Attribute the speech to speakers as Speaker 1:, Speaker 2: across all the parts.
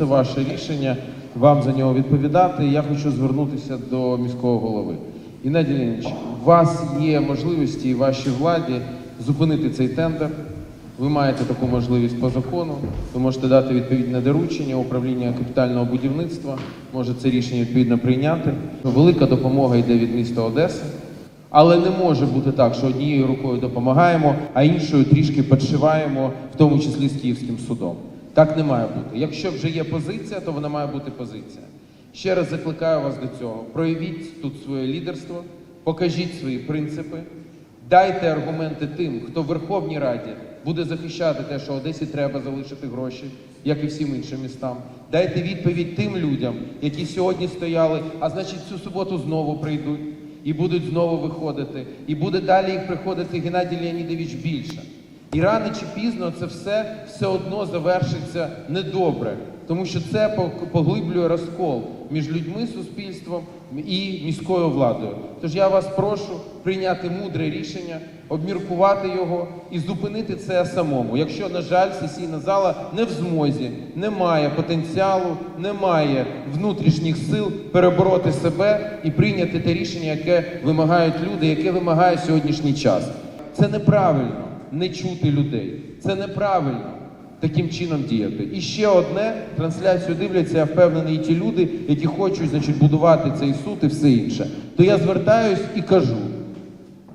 Speaker 1: це ваше рішення, вам за нього відповідати. Я хочу звернутися до міського голови. Геннадій Леонідович, у вас є можливості і вашій владі зупинити цей тендер. Ви маєте таку можливість по закону. Ви можете дати відповідне доручення управління капітального будівництва. Може це рішення відповідно прийняти. Велика допомога йде від міста Одеси. Але не може бути так, що однією рукою допомагаємо, а іншою трішки підшиваємо, в тому числі з Київським судом. Так не має бути. Якщо вже є позиція, то вона має бути позиція. Ще раз закликаю вас до цього. Проявіть тут своє лідерство, покажіть свої принципи, дайте аргументи тим, хто в Верховній Раді буде захищати те, що Одесі треба залишити гроші, як і всім іншим містам. Дайте відповідь тим людям, які сьогодні стояли, а значить цю суботу знову прийдуть і будуть знову виходити, і буде далі їх приходити Геннадій Леонідович більше. І рано чи пізно це все все одно завершиться недобре, тому що це поглиблює розкол між людьми, суспільством і міською владою. Тож я вас прошу прийняти мудре рішення, обміркувати його і зупинити це самому. Якщо, на жаль, сесійна зала не в змозі, не має потенціалу, не має внутрішніх сил перебороти себе і прийняти те рішення, яке вимагають люди, яке вимагає сьогоднішній час. Це неправильно не чути людей. Це неправильно таким чином діяти. І ще одне трансляцію дивляться, я впевнений, і ті люди, які хочуть значить, будувати цей суд і все інше. То я звертаюсь і кажу.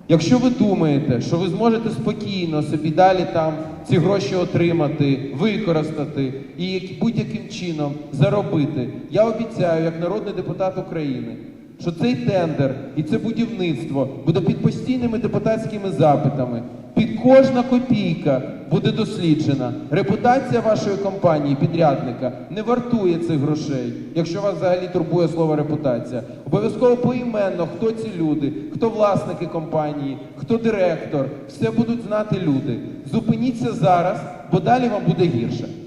Speaker 1: Якщо ви думаєте, що ви зможете спокійно собі далі там ці гроші отримати, використати і будь-яким чином заробити, я обіцяю, як народний депутат України, що цей тендер і це будівництво буде під постійними депутатськими запитами. Під кожна копійка буде досліджена. Репутація вашої компанії, підрядника, не вартує цих грошей, якщо вас взагалі турбує слово репутація. Обов'язково поіменно, хто ці люди, хто власники компанії, хто директор, все будуть знати люди. Зупиніться зараз, бо далі вам буде гірше.